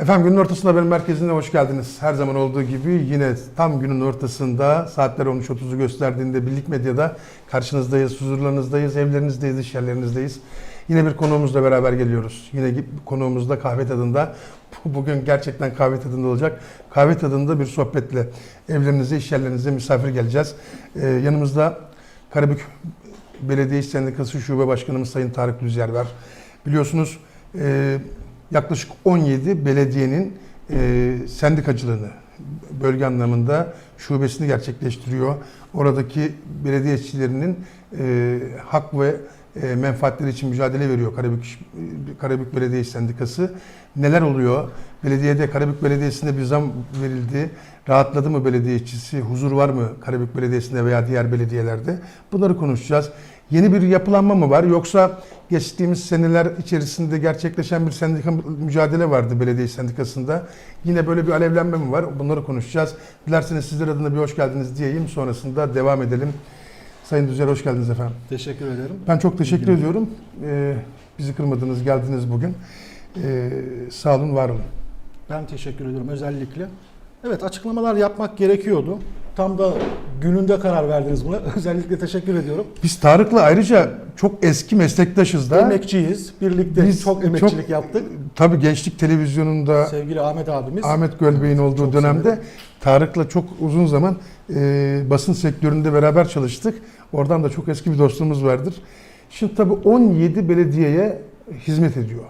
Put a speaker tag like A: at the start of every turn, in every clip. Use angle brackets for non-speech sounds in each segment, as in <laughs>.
A: Efendim günün ortasında benim merkezinde hoş geldiniz. Her zaman olduğu gibi yine tam günün ortasında saatler 13.30'u gösterdiğinde Birlik Medya'da karşınızdayız, huzurlarınızdayız, evlerinizdeyiz, iş yerlerinizdeyiz. Yine bir konuğumuzla beraber geliyoruz. Yine konuğumuz da kahve tadında. Bugün gerçekten kahve tadında olacak. Kahve tadında bir sohbetle evlerinize, iş yerlerinize misafir geleceğiz. Ee, yanımızda Karabük Belediye İş Sendikası Şube Başkanımız Sayın Tarık Düzyer var. Biliyorsunuz e, yaklaşık 17 belediyenin e, sendikacılığını bölge anlamında şubesini gerçekleştiriyor. Oradaki belediye işçilerinin e, hak ve e, menfaatleri için mücadele veriyor Karabük, İş- Karabük Belediye Sendikası. Neler oluyor? Belediyede, Karabük Belediyesi'nde bir zam verildi. Rahatladı mı belediye işçisi? Huzur var mı Karabük Belediyesi'nde veya diğer belediyelerde? Bunları konuşacağız. Yeni bir yapılanma mı var yoksa geçtiğimiz seneler içerisinde gerçekleşen bir sendika mücadele vardı belediye sendikasında. Yine böyle bir alevlenme mi var? Bunları konuşacağız. Dilerseniz sizler adına bir hoş geldiniz diyeyim. Sonrasında devam edelim. Sayın Düzer hoş geldiniz efendim.
B: Teşekkür ederim.
A: Ben çok teşekkür
B: İlginiz.
A: ediyorum. Ee, bizi kırmadınız, geldiniz bugün. Ee, sağ olun, var olun.
B: Ben teşekkür ediyorum özellikle. Evet açıklamalar yapmak gerekiyordu. Tam da gününde karar verdiniz buna. <laughs> Özellikle teşekkür ediyorum.
A: Biz Tarık'la ayrıca çok eski meslektaşız da.
B: Emekçiyiz. Birlikte
A: Biz
B: çok emekçilik
A: çok-
B: yaptık.
A: Tabii Gençlik Televizyonu'nda
B: Sevgili Ahmet abimiz.
A: Ahmet Gölbey'in olduğu
B: Çok
A: dönemde
B: severim.
A: Tarık'la çok uzun zaman e, basın sektöründe beraber çalıştık. Oradan da çok eski bir dostluğumuz vardır. Şimdi tabii 17 belediyeye hizmet ediyor.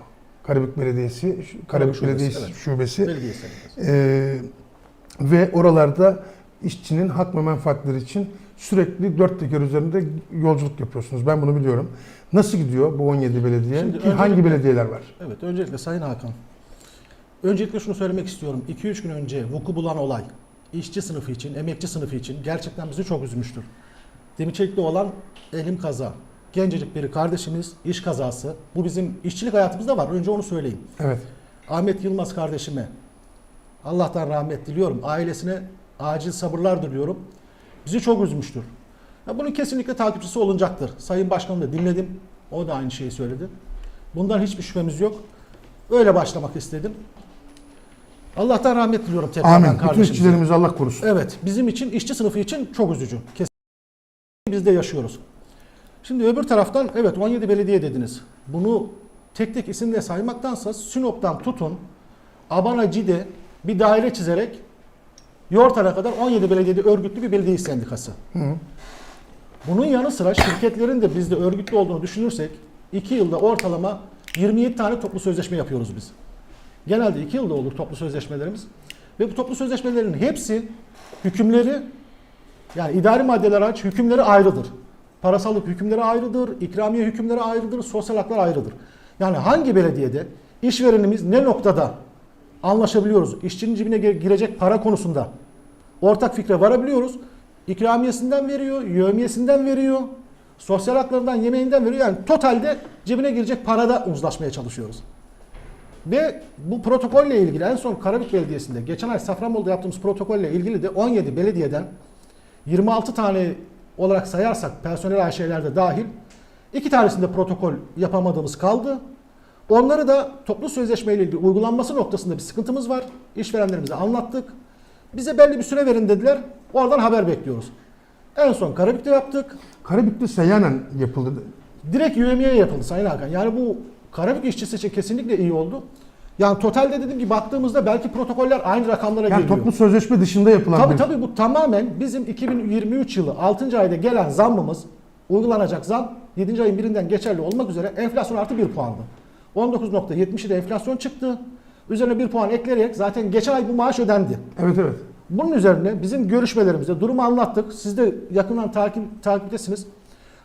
A: Karabük Belediyesi, Karabük,
B: Karabük Şubesi,
A: Belediyesi
B: evet.
A: Şubesi.
B: Belediye Sendikası.
A: Ee, ve oralarda işçinin hak ve menfaatleri için sürekli dört teker üzerinde yolculuk yapıyorsunuz. Ben bunu biliyorum. Nasıl gidiyor bu 17 belediye?
B: Şimdi
A: Ki hangi belediyeler var?
B: Evet öncelikle Sayın Hakan. Öncelikle şunu söylemek istiyorum. 2-3 gün önce vuku bulan olay işçi sınıfı için, emekçi sınıfı için gerçekten bizi çok üzmüştür. Demirçelik'te olan elim kaza. Gencecik bir kardeşimiz iş kazası. Bu bizim işçilik hayatımızda var. Önce onu söyleyeyim.
A: Evet.
B: Ahmet Yılmaz kardeşime Allah'tan rahmet diliyorum. Ailesine acil sabırlar diliyorum. Bizi çok üzmüştür. Ya bunun kesinlikle takipçisi olunacaktır. Sayın Başkanım da dinledim. O da aynı şeyi söyledi. Bundan hiçbir şüphemiz yok. Öyle başlamak istedim. Allah'tan rahmet diliyorum tekrardan
A: Amin. Bütün işçilerimizi Allah korusun.
B: Evet, bizim için, işçi sınıfı için çok üzücü. Kesinlikle biz de yaşıyoruz. Şimdi öbür taraftan, evet 17 belediye dediniz. Bunu tek tek isimle saymaktansa Sinop'tan tutun, Abana Cide bir daire çizerek Yortan'a kadar 17 belediyede örgütlü bir belediye sendikası.
A: Hı.
B: Bunun yanı sıra şirketlerin de bizde örgütlü olduğunu düşünürsek 2 yılda ortalama 27 tane toplu sözleşme yapıyoruz biz. Genelde 2 yılda olur toplu sözleşmelerimiz. Ve bu toplu sözleşmelerin hepsi hükümleri yani idari maddeler hariç hükümleri ayrıdır. Parasallık hükümleri ayrıdır, ikramiye hükümleri ayrıdır, sosyal haklar ayrıdır. Yani hangi belediyede işverenimiz ne noktada anlaşabiliyoruz, işçinin cebine gir- girecek para konusunda ortak fikre varabiliyoruz. İkramiyesinden veriyor, yövmiyesinden veriyor, sosyal haklarından, yemeğinden veriyor. Yani totalde cebine girecek parada uzlaşmaya çalışıyoruz. Ve bu protokolle ilgili en son Karabük Belediyesi'nde geçen ay Safranbolu'da yaptığımız protokolle ilgili de 17 belediyeden 26 tane olarak sayarsak personel AŞ'ler de dahil iki tanesinde protokol yapamadığımız kaldı. Onları da toplu sözleşmeyle ilgili uygulanması noktasında bir sıkıntımız var. İşverenlerimize anlattık. Bize belli bir süre verin dediler. Oradan haber bekliyoruz. En son Karabük'te yaptık.
A: Karabük'te seyyanen yapıldı.
B: Direkt UME'ye yapıldı Sayın Hakan. Yani bu Karabük işçisi için kesinlikle iyi oldu. Yani totalde dedim ki baktığımızda belki protokoller aynı rakamlara
A: Yani
B: geliyor.
A: toplu sözleşme dışında yapılan
B: Tabii
A: bir...
B: tabii bu tamamen bizim 2023 yılı 6. ayda gelen zammımız uygulanacak zam 7. ayın birinden geçerli olmak üzere enflasyon artı 1 puandı. 19.70'de enflasyon çıktı. Üzerine 1 puan ekleyerek zaten geçen ay bu maaş ödendi.
A: Evet evet.
B: Bunun üzerine bizim görüşmelerimizde durumu anlattık. Siz de yakından takip, takiptesiniz.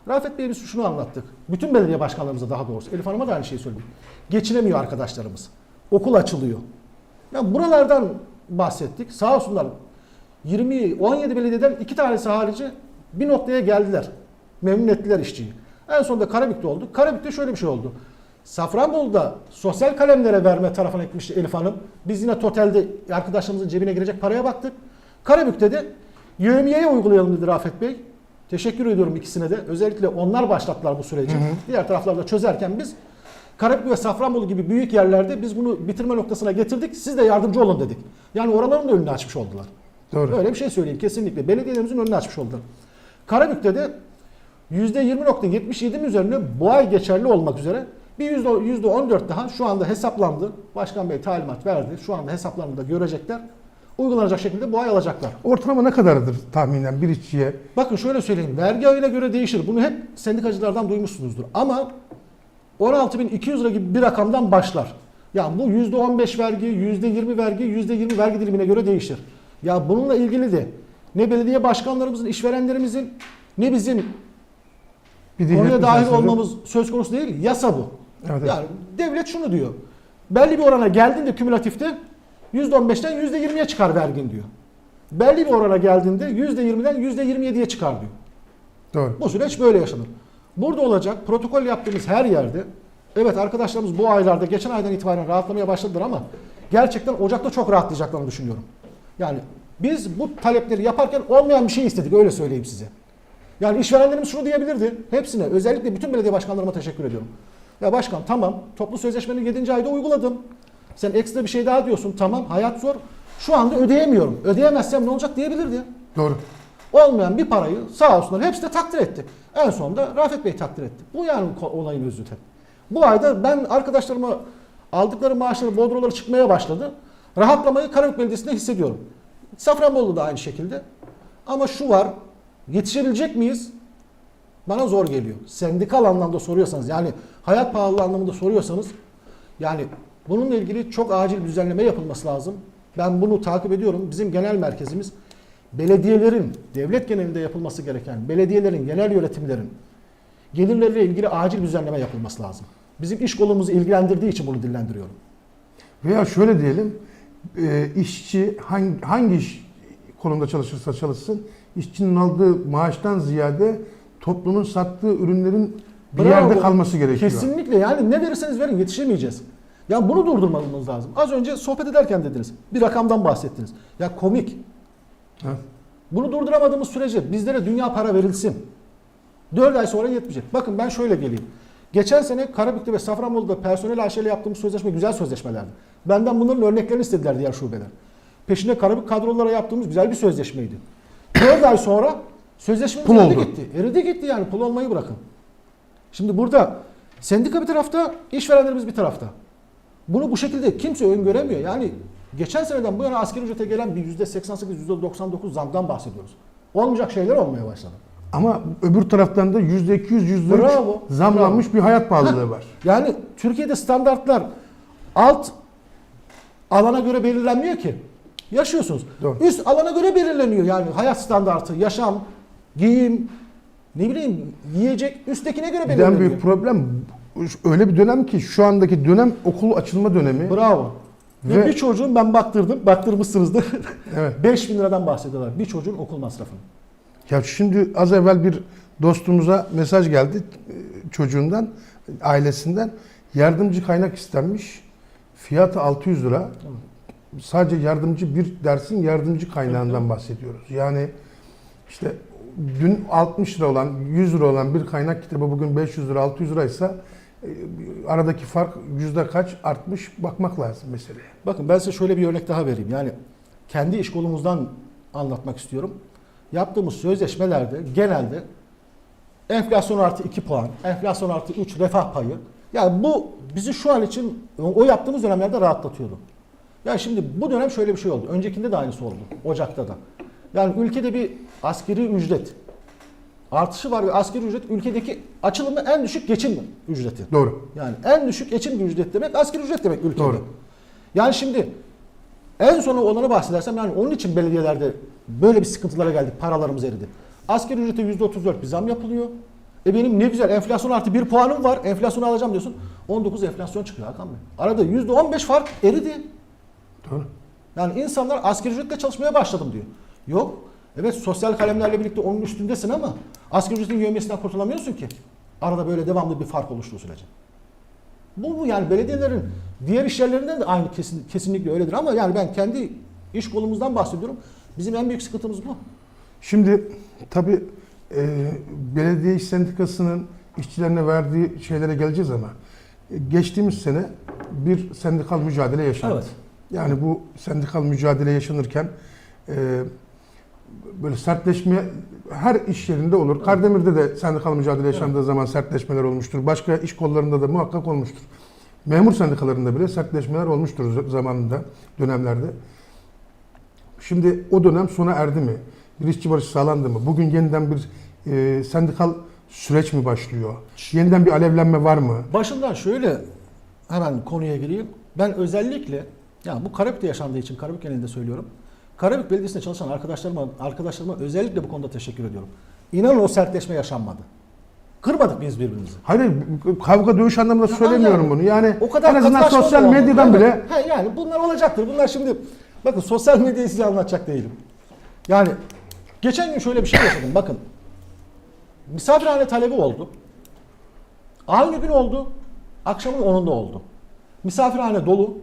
B: Rafet Bey'e biz şunu anlattık. Bütün belediye başkanlarımıza daha doğrusu. Elif Hanım'a da aynı şeyi söyledim. Geçinemiyor arkadaşlarımız. Okul açılıyor. Ya buralardan bahsettik. Sağ olsunlar 20 17 belediyeden iki tanesi harici bir noktaya geldiler. Memnun ettiler işçiyi. En sonunda Karabük'te oldu. Karabük'te şöyle bir şey oldu. Safranbolu'da sosyal kalemlere verme tarafına gitmişti Elif Hanım. Biz yine totalde arkadaşlarımızın cebine girecek paraya baktık. Karabük'te de yövmiyeye uygulayalım dedi Rafet Bey. Teşekkür ediyorum ikisine de. Özellikle onlar başlattılar bu süreci. Diğer taraflarda çözerken biz Karabük ve Safranbolu gibi büyük yerlerde biz bunu bitirme noktasına getirdik. Siz de yardımcı olun dedik. Yani oraların da önünü açmış oldular.
A: Doğru.
B: Öyle bir şey söyleyeyim kesinlikle. Belediyelerimizin önünü açmış oldular. Karabük'te de %20.77'nin üzerine bu ay geçerli olmak üzere bir yüzde 14 daha şu anda hesaplandı. Başkan Bey talimat verdi. Şu anda hesaplarını da görecekler. Uygulanacak şekilde bu ay alacaklar.
A: Ortalama ne kadardır tahminen bir işçiye?
B: Bakın şöyle söyleyeyim. Vergi ayına göre değişir. Bunu hep sendikacılardan duymuşsunuzdur. Ama 16.200 lira gibi bir rakamdan başlar. Ya bu %15 vergi, %20 vergi, %20 vergi dilimine göre değişir. Ya bununla ilgili de ne belediye başkanlarımızın, işverenlerimizin ne bizim
A: Bir
B: konuya dahil olmamız söz konusu değil. Yasa bu.
A: Evet, evet.
B: Yani devlet şunu diyor. Belli bir orana geldiğinde kümülatifte %15'ten %20'ye çıkar vergin diyor. Belli bir orana geldiğinde %20'den %27'ye çıkar diyor.
A: Doğru.
B: Bu süreç böyle yaşanır. Burada olacak protokol yaptığımız her yerde evet arkadaşlarımız bu aylarda geçen aydan itibaren rahatlamaya başladılar ama gerçekten Ocak'ta çok rahatlayacaklarını düşünüyorum. Yani biz bu talepleri yaparken olmayan bir şey istedik öyle söyleyeyim size. Yani işverenlerimiz şunu diyebilirdi. Hepsine özellikle bütün belediye başkanlarıma teşekkür ediyorum. Ya başkan tamam toplu sözleşmenin 7. ayda uyguladım. Sen ekstra bir şey daha diyorsun tamam hayat zor. Şu anda ödeyemiyorum. Ödeyemezsem ne olacak diyebilirdi.
A: Doğru.
B: Olmayan bir parayı sağ olsunlar hepsi de takdir etti. En sonunda Rafet Bey takdir etti. Bu yani olayın özü de. Bu ayda ben arkadaşlarıma aldıkları maaşları, bodroları çıkmaya başladı. Rahatlamayı Karabük Belediyesi'nde hissediyorum. Safranbolu da aynı şekilde. Ama şu var, yetişebilecek miyiz? Bana zor geliyor. Sendikal anlamda soruyorsanız yani hayat pahalılığı anlamında soruyorsanız yani bununla ilgili çok acil düzenleme yapılması lazım. Ben bunu takip ediyorum. Bizim genel merkezimiz belediyelerin, devlet genelinde yapılması gereken, belediyelerin, genel yönetimlerin gelirleriyle ilgili acil düzenleme yapılması lazım. Bizim iş kolumuzu ilgilendirdiği için bunu dillendiriyorum.
A: Veya şöyle diyelim, e, işçi hangi, hangi iş konumda çalışırsa çalışsın, işçinin aldığı maaştan ziyade toplumun sattığı ürünlerin bir
B: Bravo.
A: yerde kalması gerekiyor.
B: Kesinlikle yani ne verirseniz verin yetişemeyeceğiz. Ya bunu durdurmamız lazım. Az önce sohbet ederken dediniz. Bir rakamdan bahsettiniz. Ya komik.
A: Ha?
B: Bunu durduramadığımız sürece bizlere dünya para verilsin. 4 ay sonra yetmeyecek. Bakın ben şöyle geleyim. Geçen sene Karabük'te ve Safranbolu'da personel aşıyla yaptığımız sözleşme güzel sözleşmelerdi. Benden bunların örneklerini istediler diğer şubeler. Peşine Karabük kadrolara yaptığımız güzel bir sözleşmeydi. 4 ay sonra sözleşmemiz
A: Pul
B: eridi
A: oldu.
B: gitti. Eridi gitti yani pul olmayı bırakın. Şimdi burada sendika bir tarafta, işverenlerimiz bir tarafta. Bunu bu şekilde kimse öngöremiyor. Yani geçen seneden bu yana asgari ücrete gelen bir %88, %99 zamdan bahsediyoruz. Olmayacak şeyler olmaya başladı.
A: Ama öbür taraftan da %200, %3
B: Bravo,
A: zamlanmış bir hayat pahalılığı var.
B: Yani Türkiye'de standartlar alt alana göre belirlenmiyor ki. Yaşıyorsunuz.
A: Doğru.
B: Üst alana göre belirleniyor yani hayat standartı, yaşam, giyim, ne bileyim yiyecek üsttekine göre
A: de en
B: belirleniyor.
A: büyük problem öyle bir dönem ki şu andaki dönem okul açılma dönemi.
B: Bravo. Ve,
A: Ve-
B: bir çocuğun ben baktırdım, baktırmışsınızdır.
A: Evet. <laughs>
B: 5000 liradan bahsediyorlar. Bir çocuğun okul masrafını.
A: Ya şimdi az evvel bir dostumuza mesaj geldi e, çocuğundan, ailesinden. Yardımcı kaynak istenmiş. Fiyatı 600 lira. Sadece yardımcı bir dersin yardımcı kaynağından bahsediyoruz. Yani işte dün 60 lira olan, 100 lira olan bir kaynak kitabı bugün 500 lira, 600 liraysa e, aradaki fark yüzde kaç artmış bakmak lazım meseleye.
B: Bakın ben size şöyle bir örnek daha vereyim. Yani kendi iş kolumuzdan anlatmak istiyorum. Yaptığımız sözleşmelerde genelde enflasyon artı 2 puan, enflasyon artı 3 refah payı. Yani bu bizi şu an için o yaptığımız dönemlerde rahatlatıyordu. Yani şimdi bu dönem şöyle bir şey oldu. Öncekinde de aynısı oldu. Ocak'ta da. Yani ülkede bir askeri ücret artışı var ve askeri ücret ülkedeki açılımı en düşük geçim ücreti.
A: Doğru.
B: Yani en düşük geçim ücret demek asgari ücret demek ülkede.
A: Doğru.
B: Yani şimdi en sona olanı bahsedersem yani onun için belediyelerde böyle bir sıkıntılara geldik. Paralarımız eridi. Asgari ücrete %34 bir zam yapılıyor. E benim ne güzel enflasyon artı bir puanım var. Enflasyonu alacağım diyorsun. 19 enflasyon çıkıyor Hakan Bey. Arada %15 fark eridi.
A: Doğru.
B: Yani insanlar asgari ücretle çalışmaya başladım diyor. Yok. Evet sosyal kalemlerle birlikte onun üstündesin ama asgari ücretin yövmiyesinden kurtulamıyorsun ki. Arada böyle devamlı bir fark oluştuğu sürece. Bu, bu yani belediyelerin diğer iş yerlerinden de aynı kesin, kesinlikle öyledir ama yani ben kendi iş kolumuzdan bahsediyorum. Bizim en büyük sıkıntımız bu.
A: Şimdi tabii e, belediye iş sendikasının işçilerine verdiği şeylere geleceğiz ama geçtiğimiz sene bir sendikal mücadele yaşandı.
B: Evet.
A: Yani bu sendikal mücadele yaşanırken e, böyle sertleşme her iş yerinde olur. Kardemir'de de sendikal mücadele yaşandığı zaman sertleşmeler olmuştur. Başka iş kollarında da muhakkak olmuştur. Memur sendikalarında bile sertleşmeler olmuştur zamanında, dönemlerde. Şimdi o dönem sona erdi mi? Bir işçi barışı sağlandı mı? Bugün yeniden bir e, sendikal süreç mi başlıyor? Yeniden bir alevlenme var mı?
B: Başından şöyle hemen konuya gireyim. Ben özellikle ya bu Karabük'te yaşandığı için Karabük genelinde söylüyorum. Karabük Belediyesi'nde çalışan arkadaşlarıma arkadaşlarıma özellikle bu konuda teşekkür ediyorum. İnanın o sertleşme yaşanmadı. Kırmadık biz birbirimizi.
A: Hayır, kavga dövüş anlamında
B: Ya
A: söylemiyorum
B: yani
A: bunu. Yani
B: O kadar
A: en azından sosyal
B: da olmadı.
A: medyadan
B: Evet.
A: bile
B: He, yani bunlar olacaktır. Bunlar şimdi bakın sosyal medyayı size anlatacak değilim. Yani geçen gün şöyle bir şey yaşadım. Bakın misafirhane talebi oldu. Aynı gün oldu. Akşamın 10'unda oldu. Misafirhane dolu.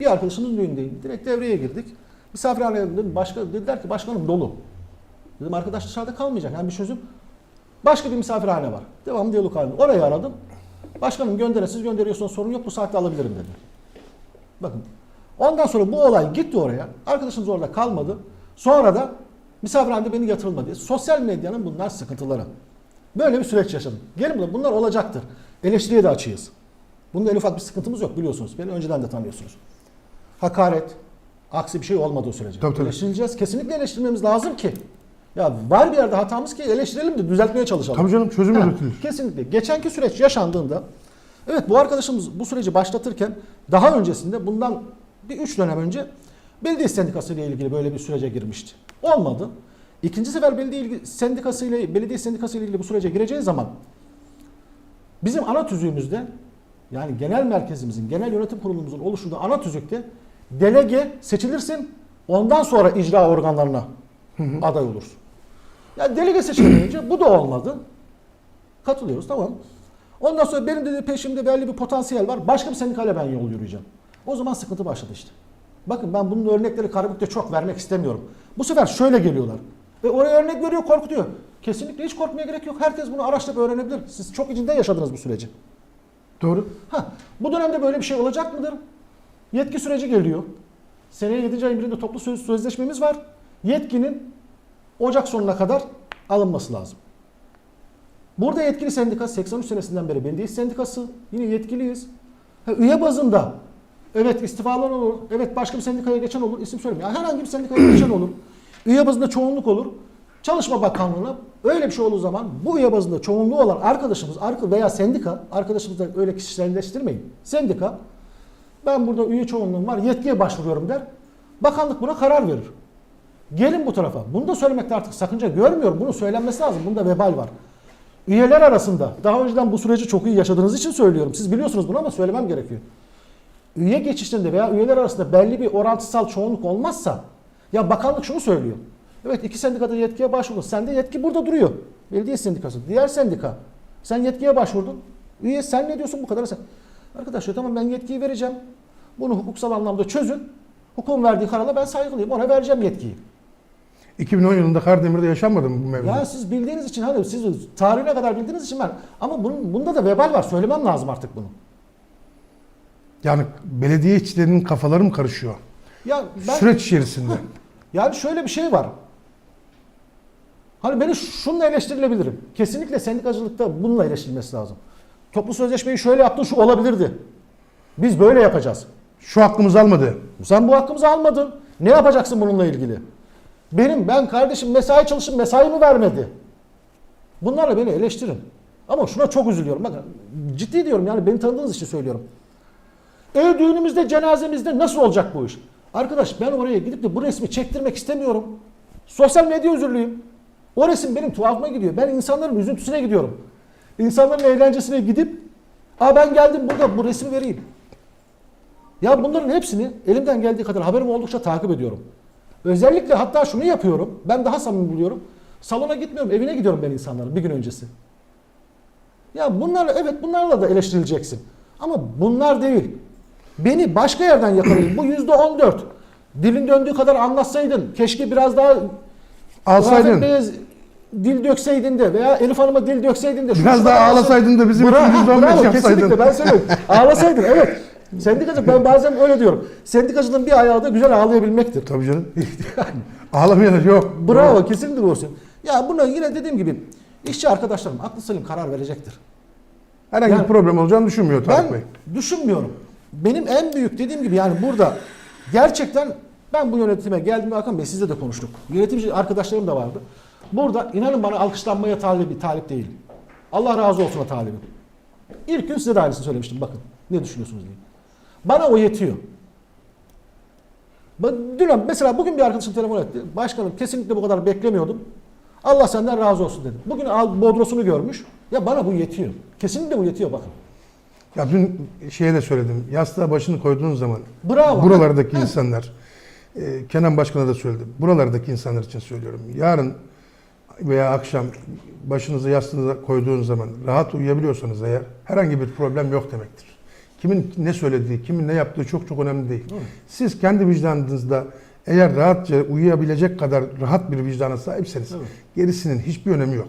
B: Bir arkadaşımın düğündeyim. Direkt devreye girdik. Misafirhane dedim, başka, dediler ki başkanım dolu. Dedim arkadaş dışarıda kalmayacak. Yani bir çözüm. Başka bir misafirhane var. Devam diyalog halinde. Orayı aradım. Başkanım göndere siz gönderiyorsunuz sorun yok bu saatte alabilirim dedi. Bakın. Ondan sonra bu olay gitti oraya. Arkadaşımız orada kalmadı. Sonra da misafirhanede beni yatırılmadı diye. Sosyal medyanın bunlar sıkıntıları. Böyle bir süreç yaşadım. Gelin bunlar, bunlar olacaktır. Eleştiriye de açığız. Bunda en ufak bir sıkıntımız yok biliyorsunuz. Beni önceden de tanıyorsunuz. Hakaret, aksi bir şey olmadığı sürece.
A: Tabii, tabii.
B: Eleştirileceğiz. Kesinlikle eleştirmemiz lazım ki. Ya var bir yerde hatamız ki eleştirelim de düzeltmeye çalışalım.
A: tabii canım çözüm
B: Ha,
A: üretilir.
B: Kesinlikle. Geçenki süreç yaşandığında evet bu arkadaşımız bu süreci başlatırken daha öncesinde bundan bir üç dönem önce belediye sendikası ile ilgili böyle bir sürece girmişti. Olmadı. İkinci sefer belediye sendikası ile belediye sendikası ile ilgili bu sürece gireceği zaman bizim ana tüzüğümüzde yani genel merkezimizin, genel yönetim kurulumuzun oluşturduğu ana tüzükte delege seçilirsin ondan sonra icra organlarına aday olursun. Ya delege seçilmeyince bu da olmadı. Katılıyoruz tamam. Ondan sonra benim dedi peşimde belli bir potansiyel var. Başka bir sendikayla ben yol yürüyeceğim. O zaman sıkıntı başladı işte. Bakın ben bunun örnekleri Karabük'te çok vermek istemiyorum. Bu sefer şöyle geliyorlar. Ve oraya örnek veriyor korkutuyor. Kesinlikle hiç korkmaya gerek yok. Herkes bunu araştırıp öğrenebilir. Siz çok içinde yaşadınız bu süreci.
A: Doğru.
B: Ha, bu dönemde böyle bir şey olacak mıdır? Yetki süreci geliyor. Seneye 7. ayın birinde toplu söz sözleşmemiz var. Yetkinin Ocak sonuna kadar alınması lazım. Burada yetkili sendika 83 senesinden beri belediye sendikası. Yine yetkiliyiz. Ha, üye bazında evet istifalar olur. Evet başka bir sendikaya geçen olur. İsim söylemiyorum. Yani herhangi bir sendikaya geçen olur. Üye bazında çoğunluk olur. Çalışma Bakanlığı'na öyle bir şey olduğu zaman bu üye bazında çoğunluğu olan arkadaşımız arka- veya sendika, arkadaşımız da öyle kişiselleştirmeyin. Sendika ben burada üye çoğunluğum var yetkiye başvuruyorum der. Bakanlık buna karar verir. Gelin bu tarafa. Bunu da söylemekte artık sakınca görmüyorum. Bunu söylenmesi lazım. Bunda vebal var. Üyeler arasında daha önceden bu süreci çok iyi yaşadığınız için söylüyorum. Siz biliyorsunuz bunu ama söylemem gerekiyor. Üye geçişlerinde veya üyeler arasında belli bir orantısal çoğunluk olmazsa ya bakanlık şunu söylüyor. Evet iki sendikada yetkiye başvurdun. Sende yetki burada duruyor. Belediye sendikası. Diğer sendika. Sen yetkiye başvurdun. Üye sen ne diyorsun bu kadar? Sen... Arkadaşlar tamam ben yetkiyi vereceğim. Bunu hukuksal anlamda çözün. Hukukun verdiği kararla ben saygılıyım. Ona vereceğim yetkiyi.
A: 2010 yılında Kardemir'de yaşanmadı mı bu mevzu?
B: Ya siz bildiğiniz için hani siz tarihine kadar bildiğiniz için ben ama bunun bunda da vebal var. Söylemem lazım artık bunu.
A: Yani belediye işçilerinin kafaları mı karışıyor?
B: Ya ben
A: Süreç içerisinde. <laughs>
B: yani şöyle bir şey var. Hani beni şununla eleştirilebilirim. Kesinlikle sendikacılıkta bununla eleştirilmesi lazım. Toplu sözleşmeyi şöyle yaptın şu olabilirdi. Biz böyle yapacağız.
A: Şu hakkımız almadı.
B: Sen bu hakkımızı almadın. Ne yapacaksın bununla ilgili? Benim ben kardeşim mesai çalışım mesaimi vermedi. Bunlarla beni eleştirin. Ama şuna çok üzülüyorum. Bakın ciddi diyorum yani beni tanıdığınız için söylüyorum. Ev düğünümüzde cenazemizde nasıl olacak bu iş? Arkadaş ben oraya gidip de bu resmi çektirmek istemiyorum. Sosyal medya özürlüyüm. O resim benim tuhafıma gidiyor. Ben insanların üzüntüsüne gidiyorum. İnsanların eğlencesine gidip Aa ben geldim burada bu resmi vereyim. Ya bunların hepsini elimden geldiği kadar haberim oldukça takip ediyorum. Özellikle hatta şunu yapıyorum. Ben daha samimi buluyorum. Salona gitmiyorum, evine gidiyorum ben insanların bir gün öncesi. Ya bunlarla evet bunlarla da eleştirileceksin. Ama bunlar değil. Beni başka yerden yakalayın. Bu yüzde on dört. Dilin döndüğü kadar anlatsaydın. Keşke biraz daha Rafet
A: Alsaydın.
B: Bey'e dil dökseydin de veya Elif Hanım'a dil dökseydin de.
A: Biraz daha ağlasaydın da bizim için
B: Bravo,
A: %15
B: bravo,
A: yapsaydın.
B: Kesinlikle ben söylüyorum. Ağlasaydın evet. Sendikacı ben bazen öyle diyorum. Sendikacının bir ayağı da güzel ağlayabilmektir.
A: Tabii canım. <laughs> Ağlamayan yok.
B: Bravo kesinlikle olsun. Ya buna yine dediğim gibi işçi arkadaşlarım aklı selim karar verecektir.
A: Herhangi
B: Yani-
A: bir problem olacağını düşünmüyor Tarık
B: Ben
A: Bey.
B: düşünmüyorum. Benim en büyük dediğim gibi yani burada gerçekten ben bu yönetime geldiğimde Hakan Bey sizle de konuştuk. Yönetici arkadaşlarım da vardı. Burada inanın bana alkışlanmaya talip, talip değilim. Allah razı olsun talibim. İlk gün size de aynısını söylemiştim bakın. Ne düşünüyorsunuz diye. Bana o yetiyor. Dün mesela bugün bir arkadaşım telefon etti. Başkanım kesinlikle bu kadar beklemiyordum. Allah senden razı olsun dedim. Bugün al bodrosunu görmüş. Ya bana bu yetiyor. Kesinlikle bu yetiyor bakın.
A: Ya dün şeye de söyledim. Yastığa başını koyduğun zaman
B: Bravo.
A: buralardaki
B: Ha.
A: insanlar e, Kenan Başkan'a da söyledim. Buralardaki insanlar için söylüyorum. Yarın veya akşam başınızı yastığınıza koyduğunuz zaman rahat uyuyabiliyorsanız eğer herhangi bir problem yok demektir. Kimin ne söylediği, kimin ne yaptığı çok çok önemli değil. Siz kendi vicdanınızda eğer rahatça uyuyabilecek kadar rahat bir vicdana sahipseniz
B: Evet.
A: gerisinin hiçbir önemi yok.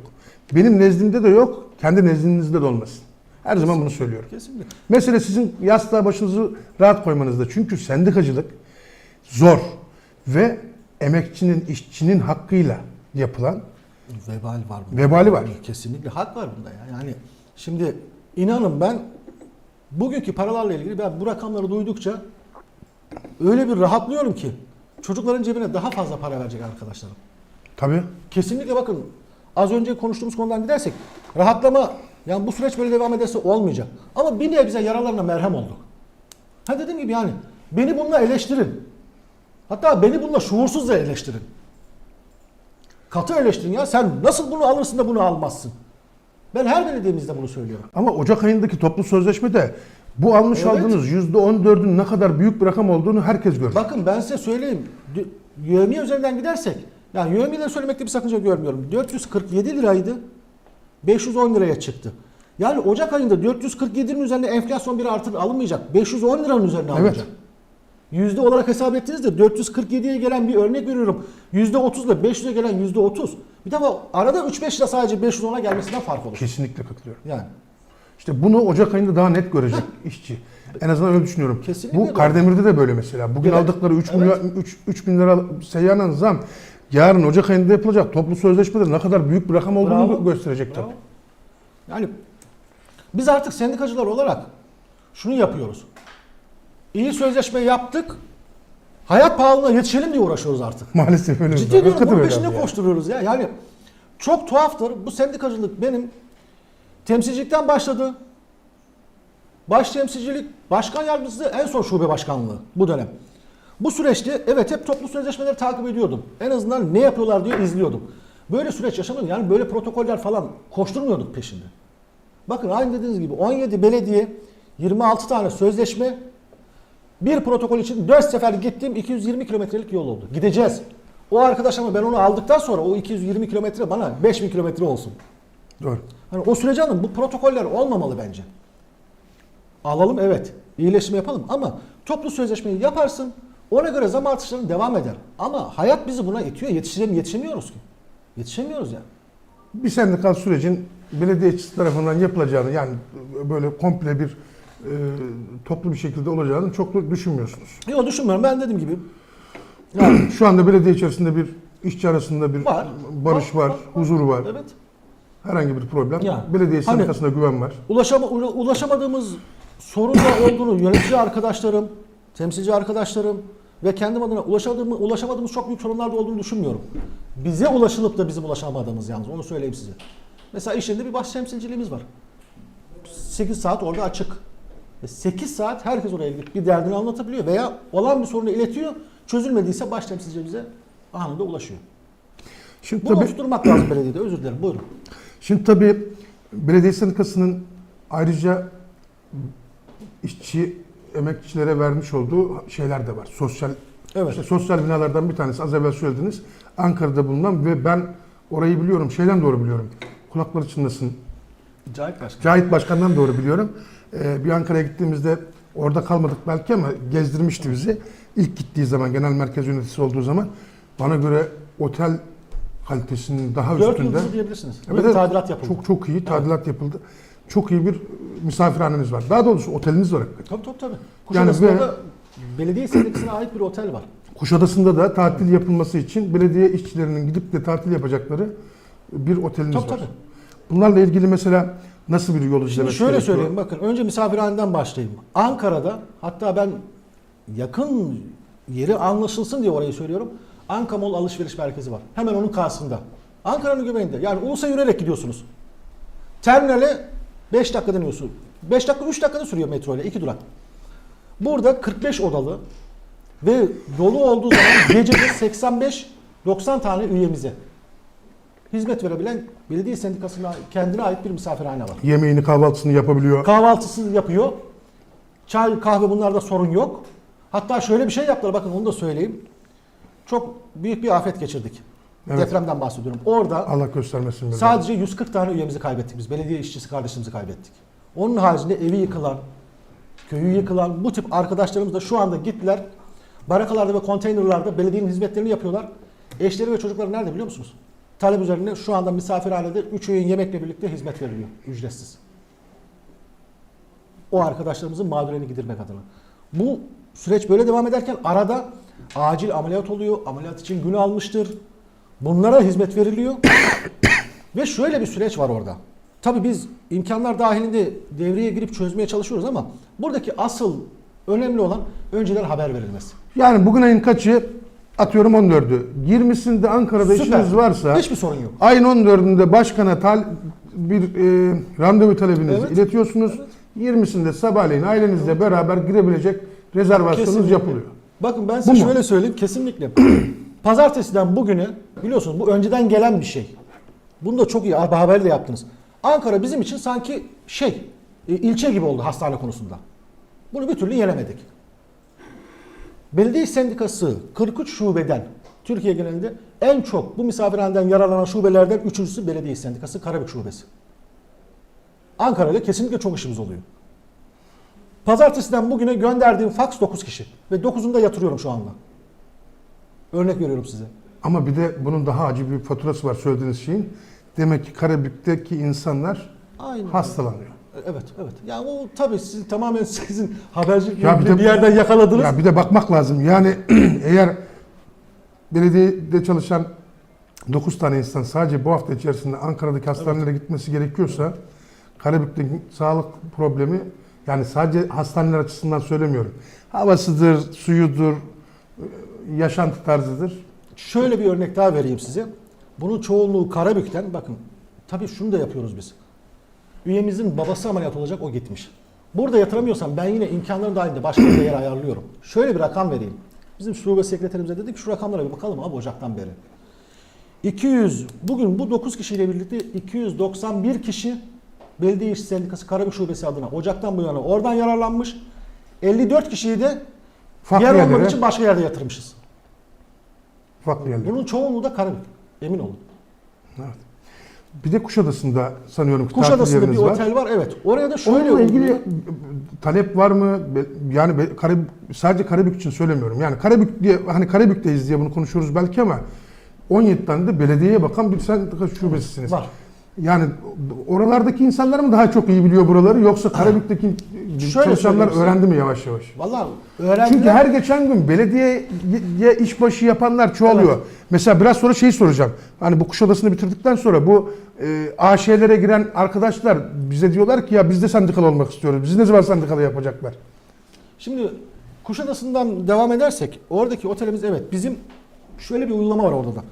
A: Benim nezdimde de yok, kendi nezdinizde de olmasın. Her zaman bunu söylüyorum.
B: Kesinlikle.
A: Mesele sizin yastığa başınızı rahat koymanızda. Çünkü sendikacılık zor ve emekçinin, işçinin hakkıyla yapılan
B: Vebal var bunda.
A: Vebali var.
B: Kesinlikle hak var bunda ya. Yani şimdi inanın ben bugünkü paralarla ilgili ben bu rakamları duydukça öyle bir rahatlıyorum ki çocukların cebine daha fazla para verecek arkadaşlarım.
A: tabii
B: Kesinlikle bakın az önce konuştuğumuz konudan gidersek rahatlama yani bu süreç böyle devam ederse olmayacak. Ama bir nebze yaralarına merhem olduk. Ha dediğim gibi yani beni bununla eleştirin. Hatta beni bununla şuursuzca eleştirin. Katı eleştirin ya sen nasıl bunu alırsın da bunu almazsın. Ben her belediyemizde bunu söylüyorum.
A: ama Ocak ayındaki toplu sözleşmede bu almış
B: Evet.
A: aldığınız %14'ün ne kadar büyük bir rakam olduğunu herkes gördü.
B: Bakın ben size söyleyeyim. Yövmiye üzerinden gidersek, yani yövmiyeleri söylemekte bir sakınca görmüyorum. 447 liraydı, 510 liraya çıktı. Yani Ocak ayında 447'nin üzerine enflasyon bir artır alınmayacak. 510 liranın üzerine
A: Evet.
B: Yüzde olarak hesap ettiğinizde 447'ye gelen bir örnek veriyorum. Yüzde 30 ile 500'e gelen yüzde 30. Bir defa arada 3-5 lira sadece 510'a gelmesinden fark olur.
A: Kesinlikle katılıyorum.
B: Yani.
A: İşte bunu Ocak ayında daha net görecek işçi. En azından öyle düşünüyorum.
B: Kesinlikle
A: Bu
B: doğru.
A: Kardemir'de de böyle mesela. Bugün
B: Evet.
A: aldıkları 3,
B: Evet.
A: milyon, 3, 3 bin lira seyyanen zam yarın Ocak ayında yapılacak toplu sözleşmede ne kadar büyük bir rakam olduğunu
B: Bravo.
A: gö- gösterecek tabii.
B: Yani biz artık sendikacılar olarak şunu yapıyoruz. İyi sözleşme yaptık. Hayat pahalılığına yetişelim diye uğraşıyoruz artık. <laughs>
A: Maalesef öyle.
B: Ciddi diyorum bunun peşinde
A: abi ya.
B: koşturuyoruz ya. Yani çok tuhaftır. Bu sendikacılık benim temsilcilikten başladı. Baş temsilcilik, başkan yardımcısı en son şube başkanlığı bu dönem. Bu süreçte evet hep toplu sözleşmeleri takip ediyordum. En azından ne yapıyorlar diye izliyordum. Böyle süreç yaşamadım. Yani böyle protokoller falan koşturmuyorduk peşinde. Bakın aynı dediğiniz gibi 17 belediye 26 tane sözleşme bir protokol için 4 sefer gittiğim 220 kilometrelik yol oldu. Gideceğiz. O arkadaş ama ben onu aldıktan sonra o 220 kilometre bana 5000 kilometre olsun.
A: Doğru.
B: Hani o sürece alın. Bu protokoller olmamalı bence. Alalım evet. iyileşme yapalım ama toplu sözleşmeyi yaparsın. Ona göre zam artışları devam eder. Ama hayat bizi buna itiyor. Yetiştirem yetişemiyoruz ki. Yetişemiyoruz yani.
A: Bir sendikal sürecin belediye tarafından yapılacağını yani böyle komple bir e, toplu bir şekilde olacağını çok düşünmüyorsunuz.
B: Yok düşünmüyorum. Ben dediğim gibi yani <clears throat>
A: Şu anda belediye içerisinde bir işçi arasında bir
B: Var.
A: barış var, huzur var.
B: evet.
A: Herhangi bir problem.
B: Yani,
A: belediye
B: hani-
A: sendikasına güven var.
B: Ulaşama, ula- ulaşamadığımız sorun da olduğunu yönetici arkadaşlarım, temsilci arkadaşlarım ve kendim adına ulaşamadığımız, ulaşamadığımız çok büyük sorunlar da olduğunu düşünmüyorum. Bize ulaşılıp da bizim ulaşamadığımız yalnız onu söyleyeyim size. Mesela iş yerinde bir baş temsilciliğimiz var. 8 saat orada açık. Ve 8 saat herkes oraya gidip bir derdini anlatabiliyor veya olan bir sorunu iletiyor. Çözülmediyse baş temsilci bize anında ulaşıyor.
A: Şimdi
B: Bunu
A: tabii,
B: oturtmak lazım belediyede. Özür dilerim. Buyurun.
A: şimdi tabii belediye sendikasının ayrıca işçi emekçilere vermiş olduğu şeyler de var. Sosyal
B: Evet.
A: işte sosyal binalardan bir tanesi az evvel söylediniz. Ankara'da bulunan ve ben orayı biliyorum. Şeyden doğru biliyorum. Kulakları çınlasın.
B: Cahit Başkan.
A: Cahit Başkan'dan doğru biliyorum. Ee, bir Ankara'ya gittiğimizde orada kalmadık belki ama gezdirmişti bizi. İlk gittiği zaman genel merkez yöneticisi olduğu zaman bana göre otel kalitesinin daha
B: 4
A: üstünde.
B: yıldızlı diyebilirsiniz.
A: Evet, evet.
B: tadilat yapıldı.
A: Çok çok iyi tadilat yapıldı. Çok iyi bir misafirhaneniz var. Daha doğrusu oteliniz var.
B: Tabii tabii tabii.
A: Yani
B: Kuşadası'nda
A: ve-
B: da belediye sendikasına ait bir otel var.
A: Kuşadası'nda da tatil yapılması için belediye işçilerinin gidip de tatil yapacakları bir oteliniz
B: Tabii
A: var.
B: tabii.
A: Bunlarla ilgili mesela nasıl bir yol
B: Şimdi
A: izlemek
B: şöyle
A: gerekiyor?
B: söyleyeyim bakın önce misafirhaneden başlayayım. Ankara'da hatta ben yakın yeri anlaşılsın diye orayı söylüyorum. Anka Mall alışveriş merkezi var. Hemen onun karşısında. Ankara'nın göbeğinde. Yani Ulus'a yürüyerek gidiyorsunuz. Terminale 5 dakika deniyorsun. 5 dakika 3 dakikada sürüyor metro ile 2 durak. Burada 45 odalı ve dolu olduğu zaman gecede 85-90 tane üyemize hizmet verebilen belediye sendikasına kendine ait bir misafirhane var.
A: Yemeğini kahvaltısını yapabiliyor.
B: Kahvaltısı yapıyor. Çay, kahve bunlarda sorun yok. Hatta şöyle bir şey yaptılar bakın onu da söyleyeyim. Çok büyük bir afet geçirdik.
A: Evet.
B: Depremden bahsediyorum. Orada
A: Allah göstermesin.
B: sadece 140 tane üyemizi kaybettik biz. Belediye işçisi kardeşimizi kaybettik. Onun haricinde evi yıkılan, köyü yıkılan bu tip arkadaşlarımız da şu anda gittiler. Barakalarda ve konteynerlarda belediyenin hizmetlerini yapıyorlar. Eşleri ve çocukları nerede biliyor musunuz? Talep üzerine şu anda misafirhanede 3 öğün yemekle birlikte hizmet veriliyor. Ücretsiz. O arkadaşlarımızın mağduriyetini gidirmek adına. Bu süreç böyle devam ederken arada acil ameliyat oluyor. Ameliyat için gün almıştır. Bunlara hizmet veriliyor. <coughs> Ve şöyle bir süreç var orada. Tabii biz imkanlar dahilinde devreye girip çözmeye çalışıyoruz ama buradaki asıl önemli olan önceden haber verilmesi.
A: Yani bugün ayın kaçı? Atıyorum 14'ü. 20'sinde Ankara'da
B: Süper.
A: işiniz varsa
B: Hiçbir sorun yok.
A: ayın 14'ünde başkana tal bir e, randevu talebinizi
B: Evet.
A: iletiyorsunuz. 20'sinde sabahleyin ailenizle beraber girebilecek rezervasyonunuz
B: Kesinlikle.
A: yapılıyor.
B: Bakın ben size
A: Bu mu?
B: şöyle söyleyeyim kesinlikle. <clears throat> Pazartesiden bugüne biliyorsunuz bu önceden gelen bir şey. Bunu da çok iyi haber de yaptınız. Ankara bizim için sanki şey e, ilçe gibi oldu hastane konusunda. Bunu bir türlü yenemedik. Belediye Sendikası 43 şubeden Türkiye genelinde en çok bu misafirhaneden yararlanan şubelerden üçüncüsü Belediye Sendikası Karabük Şubesi. Ankara'da kesinlikle çok işimiz oluyor. Pazartesiden bugüne gönderdiğim faks 9 kişi. Ve 9'unu da yatırıyorum şu anda. Örnek veriyorum size.
A: Ama bir de bunun daha acı bir faturası var söylediğiniz şeyin. Demek ki Karabük'teki insanlar
B: Aynen.
A: hastalanıyor.
B: Evet, evet. Ya o tabii sizin tamamen <laughs> sizin habercilik
A: Ya bir
B: bir,
A: de-
B: yerden yakaladınız.
A: Ya bir de bakmak lazım. Yani <clears throat> eğer belediyede çalışan 9 tane insan sadece bu hafta içerisinde Ankara'daki hastanelere gitmesi gerekiyorsa Karabük'teki sağlık problemi yani sadece hastaneler açısından söylemiyorum. Havasıdır, suyudur, yaşantı tarzıdır.
B: Şöyle bir örnek daha vereyim size. Bunun çoğunluğu Karabük'ten. Bakın tabii şunu da yapıyoruz biz. Üyemizin babası ameliyat olacak o gitmiş. Burada yatıramıyorsam ben yine imkanlarım dahilinde başka bir yer ayarlıyorum. Şöyle bir rakam vereyim. Bizim şube sekreterimize dedik şu rakamlara bir bakalım abi Ocak'tan beri. 200, bugün bu 9 kişiyle birlikte 291 kişi Belediye İş Sendikası Karabük Şubesi adına Ocak'tan bu yana oradan yararlanmış. 54 kişiyi de
A: Farklı
B: yer
A: yerlere,
B: için başka yerde yatırmışız.
A: farklı yerlere.
B: Bunun çoğunluğu da Karabük. Emin olun.
A: Evet. Bir de Kuşadası'nda sanıyorum ki
B: Kuşadası'nda bir
A: var.
B: otel var. Evet. Oraya da şöyle
A: Onunla
B: oluyor.
A: ilgili talep var mı? Yani Karabük, sadece Karabük için söylemiyorum. Yani Karabük diye hani Karabük'teyiz diye bunu konuşuyoruz belki ama 17 tane de belediyeye bakan bir sendika şubesisiniz.
B: var.
A: Yani oralardaki insanlar mı daha çok iyi biliyor buraları yoksa Karabük'teki
B: Şöyle
A: çalışanlar öğrendi mi yavaş yavaş?
B: Vallahi öğrenciler
A: Çünkü her geçen gün belediyeye işbaşı yapanlar çoğalıyor.
B: Evet.
A: Mesela biraz sonra şeyi soracağım. Hani bu Kuşadası'nı bitirdikten sonra bu e, AŞ'lere giren arkadaşlar bize diyorlar ki ya biz de sendikalı olmak istiyoruz. Bizi ne zaman sendikalı yapacaklar?
B: Şimdi Kuşadası'ndan devam edersek oradaki otelimiz evet bizim şöyle bir uygulama var orada da.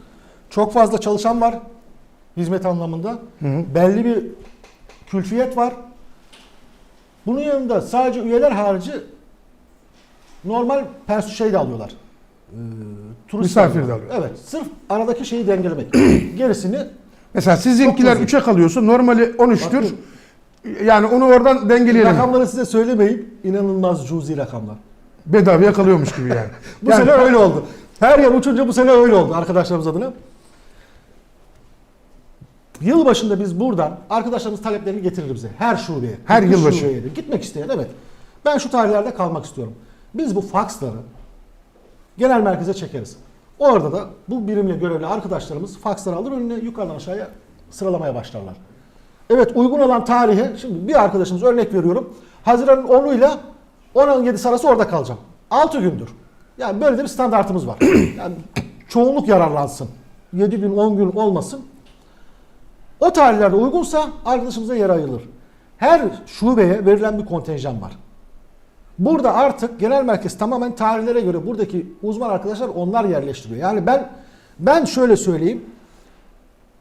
B: Çok fazla çalışan var hizmet anlamında.
A: hı.
B: Belli bir külfiyet var. Bunun yanında sadece üyeler harici normal pers şey de alıyorlar. Ee, turist
A: Misafir de alıyor.
B: Evet. Sırf aradaki şeyi dengelemek. <clears throat> Gerisini
A: Mesela sizinkiler
B: Çok
A: 3'e kalıyorsa normali 13'tür.
B: Bakın.
A: Yani onu oradan dengeleyelim.
B: rakamları size söylemeyeyim. İnanılmaz cüzi rakamlar.
A: Bedavaya kalıyormuş gibi yani. <laughs>
B: Bu
A: Yani
B: sene öyle oldu. Her yer uçunca bu sene öyle oldu arkadaşlarımız adına. Yıl başında biz buradan arkadaşlarımız taleplerini getirir bize. Her şubeye.
A: Her
B: gitmiş
A: yılbaşı.
B: şubeye. Gitmek isteyen evet. Ben şu tarihlerde kalmak istiyorum. Biz bu faksları genel merkeze çekeriz. Orada da bu birimle görevli arkadaşlarımız faksları alır önüne yukarıdan aşağıya sıralamaya başlarlar. Evet uygun olan tarihe şimdi bir arkadaşımız örnek veriyorum. Haziran'ın 10'u ile 17 arası orada kalacağım. 6 gündür. Yani böyle de bir standartımız var. <clears throat> Yani çoğunluk yararlansın. 7 gün 10 gün olmasın. O tarihlerde uygunsa arkadaşımıza yer ayrılır. Her şubeye verilen bir kontenjan var. Burada artık genel merkez tamamen tarihlere göre buradaki uzman arkadaşlar onlar yerleştiriyor. Yani ben ben şöyle söyleyeyim.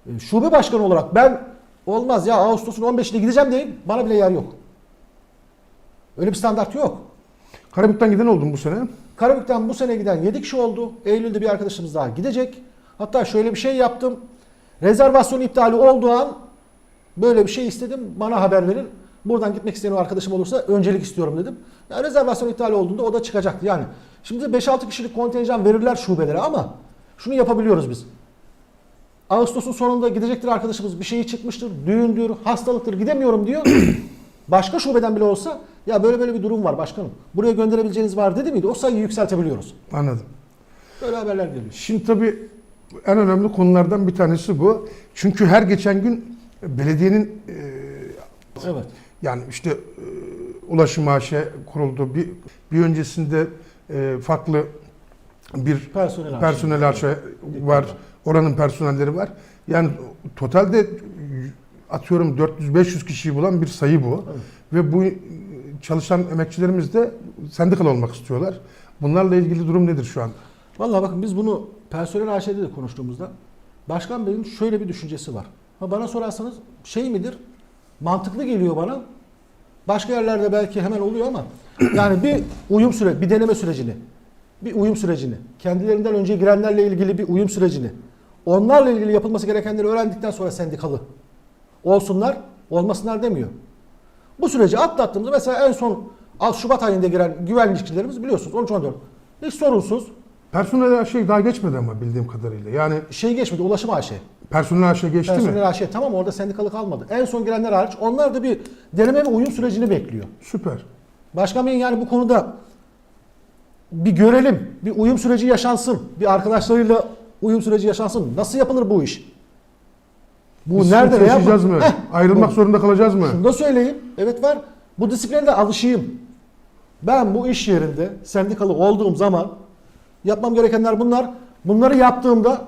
B: E, Şube başkanı olarak ben olmaz ya Ağustos'un 15'inde gideceğim diyeyim bana bile yer yok. Öyle bir standart yok.
A: Karabük'ten giden oldum bu sene.
B: Karabük'ten bu sene giden 7 kişi oldu. Eylül'de bir arkadaşımız daha gidecek. Hatta şöyle bir şey yaptım. Rezervasyon iptali olduğu an böyle bir şey istedim. Bana haber verin. Buradan gitmek isteyen arkadaşım olursa öncelik istiyorum dedim. Yani rezervasyon iptali olduğunda o da çıkacaktı. Yani şimdi 5-6 kişilik kontenjan verirler şubelere ama şunu yapabiliyoruz biz. Ağustos'un sonunda gidecektir arkadaşımız bir şeyi çıkmıştır, düğündür, hastalıktır gidemiyorum diyor. <clears throat> Başka şubeden bile olsa ya böyle böyle bir durum var başkanım. Buraya gönderebileceğiniz var dedi miydi? O sayıyı yükseltebiliyoruz.
A: Anladım.
B: Böyle haberler geliyor.
A: Şimdi tabii en önemli konulardan bir tanesi bu. Çünkü her geçen gün belediyenin e,
B: Evet.
A: yani işte e, ulaşım AŞ kuruldu. Bir, bir öncesinde e, farklı bir
B: Personel
A: personel AŞ var. Oranın personelleri var. Yani totalde atıyorum 400-500 kişiyi bulan bir sayı bu.
B: Evet.
A: Ve bu e, çalışan emekçilerimiz de sendikalı olmak istiyorlar. Bunlarla ilgili durum nedir şu an?
B: Vallahi bakın biz bunu personel AŞ'de de konuştuğumuzda Başkan Bey'in şöyle bir düşüncesi var. Ha bana sorarsanız şey midir? Mantıklı geliyor bana. Başka yerlerde belki hemen oluyor ama <clears throat> yani bir uyum süre, bir deneme sürecini, bir uyum sürecini, kendilerinden önce girenlerle ilgili bir uyum sürecini, onlarla ilgili yapılması gerekenleri öğrendikten sonra sendikalı olsunlar, olmasınlar demiyor. Bu süreci atlattığımızda mesela en son Şubat ayında giren güvenlikçilerimiz biliyorsunuz 13-14 hiç sorunsuz
A: Personel AŞ daha geçmedi ama bildiğim kadarıyla. Yani
B: şey geçmedi ulaşım AŞ.
A: personel AŞ geçti mi?
B: Personel AŞ tamam orada sendikalı kalmadı. En son girenler hariç onlar da bir deneme ve uyum sürecini bekliyor.
A: Süper.
B: Başkan Bey'in yani bu konuda bir görelim, bir uyum süreci yaşansın, bir arkadaşlarıyla uyum süreci yaşansın. Nasıl yapılır bu iş? Bu
A: Biz
B: nerede
A: sıkıntı yaşayacağız
B: yapar?
A: mı?
B: Heh,
A: Ayrılmak
B: bu.
A: zorunda kalacağız mı?
B: Şunu da söyleyeyim. Evet var. Bu disipline de alışayım. Ben bu iş yerinde sendikalı olduğum zaman yapmam gerekenler bunlar. Bunları yaptığımda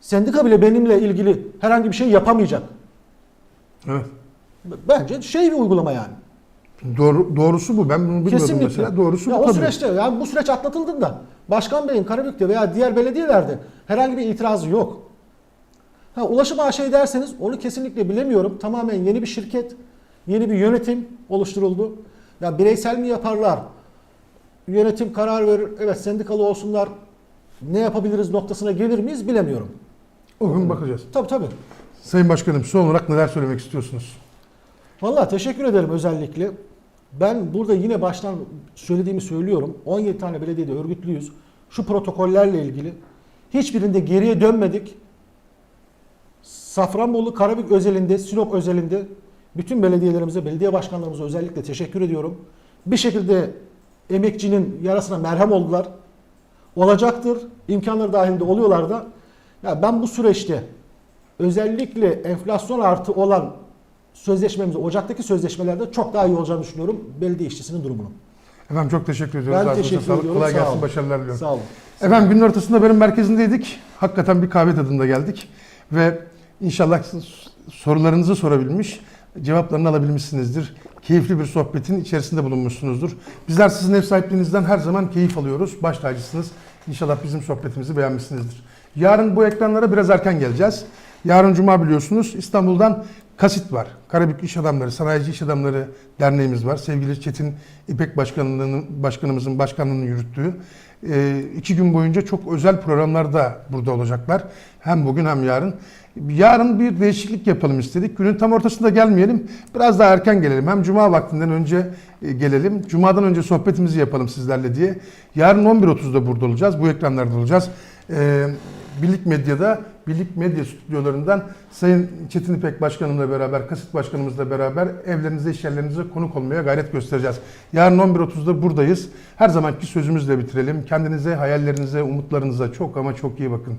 B: sendika bile benimle ilgili herhangi bir şey yapamayacak.
A: Evet.
B: Bence şey bir uygulama yani.
A: Doğru, doğrusu bu. Ben bunu bilmiyordum
B: Kesinlikle.
A: mesela. Doğrusu
B: ya
A: bu
B: o
A: tabii.
B: süreçte yani bu süreç atlatıldığında Başkan Bey'in Karabük'te veya diğer belediyelerde herhangi bir itirazı yok. Ha, ulaşım AŞ derseniz onu kesinlikle bilemiyorum. Tamamen yeni bir şirket, yeni bir yönetim oluşturuldu. Ya bireysel mi yaparlar? Yönetim karar verir. Evet sendikalı olsunlar. Ne yapabiliriz noktasına gelir miyiz bilemiyorum.
A: O gün bakacağız.
B: Tabii tabii.
A: Sayın Başkanım son olarak neler söylemek istiyorsunuz?
B: Vallahi teşekkür ederim özellikle. Ben burada yine baştan söylediğimi söylüyorum. 17 tane belediyede örgütlüyüz. Şu protokollerle ilgili hiçbirinde geriye dönmedik. Safranbolu, Karabük özelinde, Sinop özelinde bütün belediyelerimize, belediye başkanlarımıza özellikle teşekkür ediyorum. Bir şekilde emekçinin yarasına merhem oldular. Olacaktır. İmkanları dahilinde oluyorlar da. Ya ben bu süreçte özellikle enflasyon artı olan sözleşmemiz, Ocak'taki sözleşmelerde çok daha iyi olacağını düşünüyorum belediye işçisinin durumunun.
A: Efendim çok teşekkür ediyoruz.
B: Ben teşekkür
A: sağlık.
B: ediyorum.
A: Kolay gelsin. Başarılar diliyorum.
B: Sağ olun.
A: Efendim günün ortasında benim merkezindeydik. Hakikaten bir kahve tadında geldik. Ve inşallah sorularınızı sorabilmiş, cevaplarını alabilmişsinizdir. Keyifli bir sohbetin içerisinde bulunmuşsunuzdur. Bizler sizin ev sahipliğinizden her zaman keyif alıyoruz. Baş tacısınız. İnşallah bizim sohbetimizi beğenmişsinizdir. Yarın bu ekranlara biraz erken geleceğiz. Yarın Cuma biliyorsunuz İstanbul'dan Kasit var. Karabük İş Adamları, Sanayici İş Adamları Derneğimiz var. Sevgili Çetin İpek Başkanlığı'nın, Başkanımızın başkanlığını yürüttüğü. Ee, iki gün boyunca çok özel programlarda burada olacaklar. Hem bugün hem yarın. Yarın bir değişiklik yapalım istedik. Günün tam ortasında gelmeyelim. Biraz daha erken gelelim. Hem Cuma vaktinden önce e, gelelim. Cuma'dan önce sohbetimizi yapalım sizlerle diye. Yarın 11.30'da burada olacağız. Bu ekranlarda olacağız. Ee, Birlik Medya'da Bilik Medya stüdyolarından Sayın Çetin İpek Başkanımla beraber, Kasıt Başkanımızla beraber evlerinize, iş yerlerinize konuk olmaya gayret göstereceğiz. Yarın 11.30'da buradayız. Her zamanki sözümüzle bitirelim. Kendinize, hayallerinize, umutlarınıza çok ama çok iyi bakın.